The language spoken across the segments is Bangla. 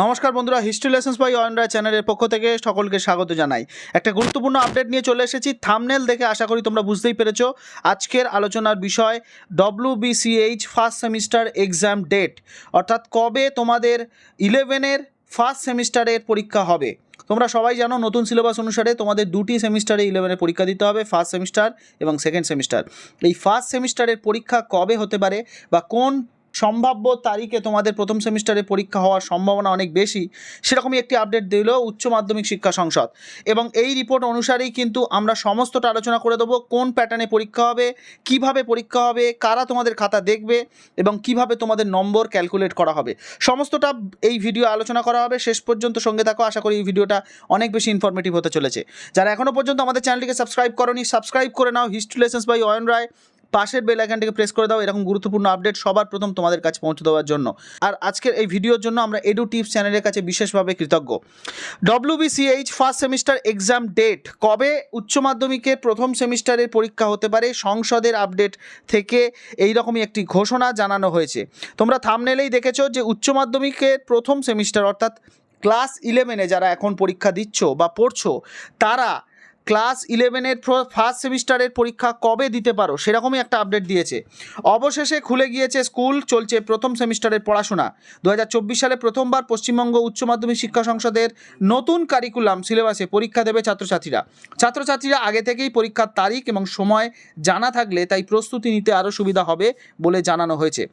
নমস্কার বন্ধুরা হিস্ট্রি লেসেন্স বাই অয়নরা চ্যানেলের পক্ষ থেকে সকলকে স্বাগত জানাই। একটা গুরুত্বপূর্ণ আপডেট নিয়ে চলে এসেছি থামনেল দেখে আশা করি তোমরা বুঝতেই পেরেছ। আজকের আলোচনার বিষয় W BCH first semester exam date অর্থাৎ কবে তোমাদের ইলেভেনের ফার্স্ট সেমিস্টারের পরীক্ষা হবে। তোমরা সবাই জানো, নতুন সিলেবাস অনুসারে তোমাদের দুটি সেমিস্টারে ইলেভেনের পরীক্ষা দিতে হবে ফার্স্ট সেমিস্টার এবং সেকেন্ড সেমিস্টার এই ফার্স্ট সেমিস্টারের পরীক্ষা কবে হতে পারে বা কোন সম্ভাব্য তারিখে তোমাদের প্রথম সেমিস্টারে পরীক্ষা হওয়ার সম্ভাবনা অনেক বেশি, সেরকমই একটি আপডেট দিল উচ্চ মাধ্যমিক শিক্ষা সংসদ। এবং এই রিপোর্ট অনুসারেই কিন্তু আমরা সমস্তটা আলোচনা করে দেবো, কোন প্যাটার্নে পরীক্ষা হবে, কীভাবে পরীক্ষা হবে, কারা তোমাদের খাতা দেখবে, এবং কীভাবে তোমাদের নম্বর ক্যালকুলেট করা হবে। সমস্তটা এই ভিডিও আলোচনা করা হবে, শেষ পর্যন্ত সঙ্গে থাকো, আশা করি এই ভিডিওটা অনেক বেশি ইনফরমেটিভ হতে চলেছে। যারা এখনও পর্যন্ত আমাদের চ্যানেলটিকে সাবস্ক্রাইব করনি সাবস্ক্রাইব করে নাও history lessons by Ayan Roy পাশের বেল আইকনটিকে প্রেস করে দাও, এরকম গুরুত্বপূর্ণ আপডেট সবার প্রথম তোমাদের কাছে পৌঁছে দেওয়ার জন্য। আর আজকের এই ভিডিওর জন্য আমরা এডু টিপস চ্যানেলের কাছে বিশেষভাবে কৃতজ্ঞ। WBCH first semester exam date কবে উচ্চ মাধ্যমিকের প্রথম সেমিস্টারের পরীক্ষা হতে পারে, সংসদের আপডেট থেকে এই রকমই একটি ঘোষণা জানানো হয়েছে। তোমরা থামনেলেই দেখেছ যে উচ্চ মাধ্যমিকের প্রথম সেমিস্টার অর্থাৎ ক্লাস ইলেভেনে যারা এখন পরীক্ষা দিচ্ছ বা পড়ছো, তারা ক্লাস ইলেভেনের ফার্স্ট সেমিস্টারের পরীক্ষা কবে দিতে পারো? সেরকমই একটা আপডেট দিয়েছে। অবশেষে খুলে গিয়েছে স্কুল, চলছে প্রথম সেমিস্টারের পড়াশোনা। দু হাজার চব্বিশ সালে প্রথমবার পশ্চিমবঙ্গ উচ্চ মাধ্যমিক শিক্ষা সংসদের নতুন কারিকুলাম সিলেবাসে পরীক্ষা দেবে ছাত্রছাত্রীরা। ছাত্রছাত্রীরা আগে থেকেই পরীক্ষার তারিখ এবং সময় জানা থাকলে তাই প্রস্তুতি নিতে আরও সুবিধা হবে বলে জানানো হয়েছে।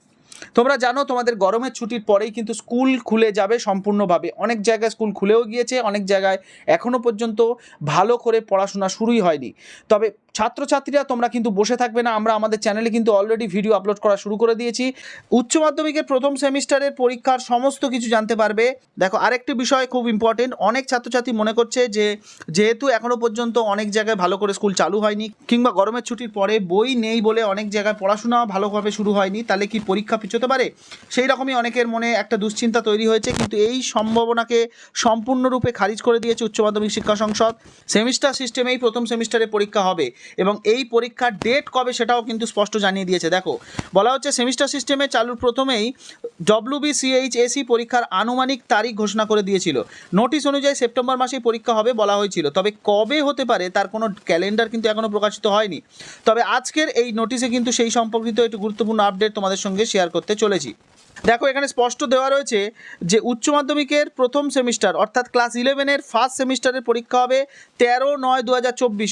তোমরা জানো তোমাদের গরমের ছুটির পরেই কিন্তু স্কুল খুলে যাবে সম্পূর্ণভাবে। অনেক জায়গায় স্কুল খুলেও গিয়েছে, অনেক জায়গায় এখনও পর্যন্ত ভালো করে পড়াশোনা শুরুই হয়নি। তবে ছাত্রছাত্রীরা তোমরা কিন্তু বসে থাকবে না। আমরা আমাদের চ্যানেলে কিন্তু অলরেডি ভিডিও আপলোড করা শুরু করে দিয়েছি। উচ্চ মাধ্যমিকের প্রথম সেমিস্টারের পরীক্ষার সমস্ত কিছু জানতে পারবে। দেখো, আরেকটি বিষয় খুব ইম্পর্টেন্ট অনেক ছাত্রছাত্রী মনে করছে যে, যেহেতু এখনও পর্যন্ত অনেক জায়গায় ভালো করে স্কুল চালু হয়নি, কিংবা গরমের ছুটির পরে বই নেই বলে অনেক জায়গায় পড়াশোনা ভালোভাবে শুরু হয়নি, তাহলে কি পরীক্ষা পিছোতে পারে? সেই রকমই অনেকের মনে একটা দুশ্চিন্তা তৈরি হয়েছে, কিন্তু এই সম্ভাবনাকে সম্পূর্ণরূপে খারিজ করে দিয়েছে উচ্চ মাধ্যমিক শিক্ষা সংসদ। সেমিস্টার সিস্টেমেই প্রথম সেমিস্টারে পরীক্ষা হবে। এবং এই পরীক্ষার ডেট কবে সেটাও কিন্তু স্পষ্ট জানিয়ে দিয়েছে। দেখো, বলা হচ্ছে সেমিস্টার সিস্টেমে চালুর প্রথমেই ডব্লিউবিসিএইচএসি পরীক্ষার আনুমানিক তারিখ ঘোষণা করে দিয়েছিল। নোটিশ অনুযায়ী সেপ্টেম্বর মাসেই পরীক্ষা হবে বলা হয়েছিল। তবে কবে হতে পারে তার কোনো ক্যালেন্ডার কিন্তু এখনও প্রকাশিত হয়নি। তবে আজকের এই নোটিশে কিন্তু সেই সম্পর্কিত একটু গুরুত্বপূর্ণ আপডেট তোমাদের সঙ্গে শেয়ার করতে চলেছি। দেখো, এখানে স্পষ্ট দেওয়া রয়েছে যে উচ্চ মাধ্যমিকের প্রথম সেমিস্টার, অর্থাৎ ক্লাস ইলেভেনের ফার্স্ট সেমিস্টারের পরীক্ষা হবে তেরো নয় দু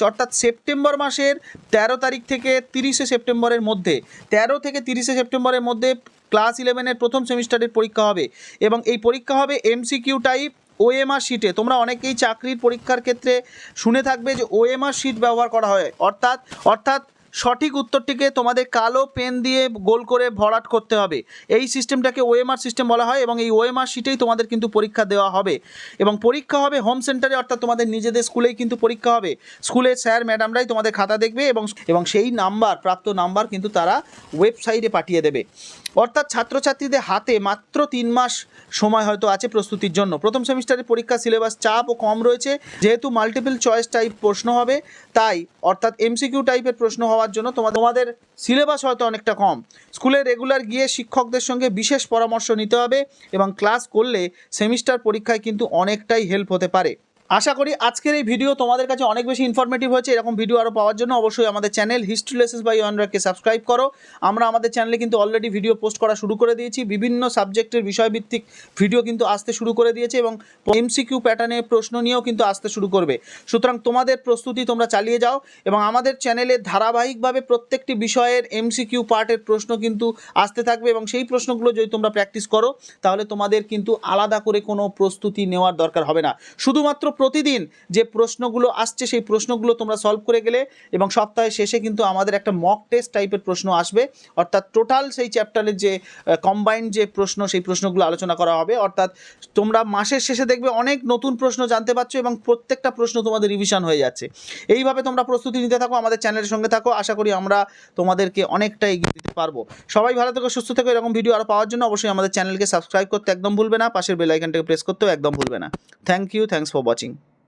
অর্থাৎ সেপ্টেম্বর মাসের তেরো তারিখ থেকে তিরিশে সেপ্টেম্বরের মধ্যে, তেরো থেকে তিরিশে সেপ্টেম্বরের মধ্যে ক্লাস ইলেভেনের প্রথম সেমিস্টারের পরীক্ষা হবে এবং এই পরীক্ষা হবে এমসিকিউ টাইপ ওএমআর শিটে। তোমরা অনেকেই চাকরির পরীক্ষার ক্ষেত্রে শুনে থাকবে যে ওএমআর শিট ব্যবহার করা হয়, অর্থাৎ অর্থাৎ সঠিক উত্তরটিকে তোমাদের কালো পেন দিয়ে গোল করে ভরাট করতে হবে। এই সিস্টেমটাকে ওএমআর সিস্টেম বলা হয় এবং এই ওএমআর শিটেই তোমাদের কিন্তু পরীক্ষা দেওয়া হবে। এবং পরীক্ষা হবে হোম সেন্টারে অর্থাৎ তোমাদের নিজেদের স্কুলেই কিন্তু পরীক্ষা হবে। স্কুলের স্যার ম্যাডামরাই তোমাদের খাতা দেখবে এবং এবং সেই নাম্বার, প্রাপ্ত নাম্বার কিন্তু তারা ওয়েবসাইটে পাঠিয়ে দেবে। অর্থাৎ ছাত্রছাত্রীদের হাতে মাত্র তিন মাস সময় হয়তো আছে প্রস্তুতির জন্য। প্রথম সেমিস্টারের পরীক্ষা সিলেবাস চাপ ও কম রয়েছে, যেহেতু মাল্টিপল চয়েস টাইপ প্রশ্ন হবে, তাই অর্থাৎ এমসিকিউ টাইপের প্রশ্ন হওয়ার জন্য তোমাদের তোমাদের সিলেবাস হয়তো অনেকটা কম। স্কুলে রেগুলার গিয়ে শিক্ষকদের সঙ্গে বিশেষ পরামর্শ নিতে হবে এবং ক্লাস করলে সেমিস্টার পরীক্ষায় কিন্তু অনেকটাই হেল্প হতে পারে। আশা করি আজকের এই ভিডিও তোমাদের কাছে অনেক বেশি ইনফরমেটিভ হয়েছে। এরকম ভিডিও আরও পাওয়ার জন্য অবশ্যই আমাদের চ্যানেল হিস্ট্রি লেসেন্স বাই অনরাকে সাবস্ক্রাইব করো। আমরা আমাদের চ্যানেলে কিন্তু অলরেডি ভিডিও পোস্ট করা শুরু করে দিয়েছি। বিভিন্ন সাবজেক্টের বিষয়ভিত্তিক ভিডিও কিন্তু আসতে শুরু করে দিয়েছে এবং এমসিকিউ প্যাটার্নে প্রশ্ন নিয়েও কিন্তু আসতে শুরু করবে। সুতরাং তোমাদের প্রস্তুতি তোমরা চালিয়ে যাও এবং আমাদের চ্যানেলে ধারাবাহিকভাবে প্রত্যেকটি বিষয়ের এমসিকিউ পার্টের প্রশ্ন কিন্তু আসতে থাকবে এবং সেই প্রশ্নগুলো যদি তোমরা প্র্যাকটিস করো, তাহলে তোমাদের কিন্তু আলাদা করে কোনো প্রস্তুতি নেওয়ার দরকার হবে না। শুধুমাত্র প্রতিদিন যে প্রশ্নগুলো আসছে, সেই প্রশ্নগুলো তোমরা সলভ করে গেলে এবং সপ্তাহের শেষে কিন্তু আমাদের একটা মক টেস্ট টাইপের প্রশ্ন আসবে। অর্থাৎ টোটাল সেই চ্যাপ্টারের যে কম্বাইন্ড যে প্রশ্ন, সেই প্রশ্নগুলো আলোচনা করা হবে। অর্থাৎ তোমরা মাসের শেষে দেখবে অনেক নতুন প্রশ্ন জানতে পারছ এবং প্রত্যেকটা প্রশ্ন তোমাদের রিভিশন হয়ে যাচ্ছে। এইভাবে তোমরা প্রস্তুতি নিতে থাকো, আমাদের চ্যানেলের সঙ্গে থাকো। আশা করি আমরা তোমাদেরকে অনেকটা এগিয়ে দিতে পারব। সবাই ভালো থেকো, সুস্থ থেকো। এরকম ভিডিও আরও পাওয়ার জন্য অবশ্যই আমাদের চ্যানেলকে সাবস্ক্রাইব করতে একদম ভুলবে না। পাশের বেল আইকনটাকে প্রেস করতেও একদম ভুলবে না। Thank you thanks for watching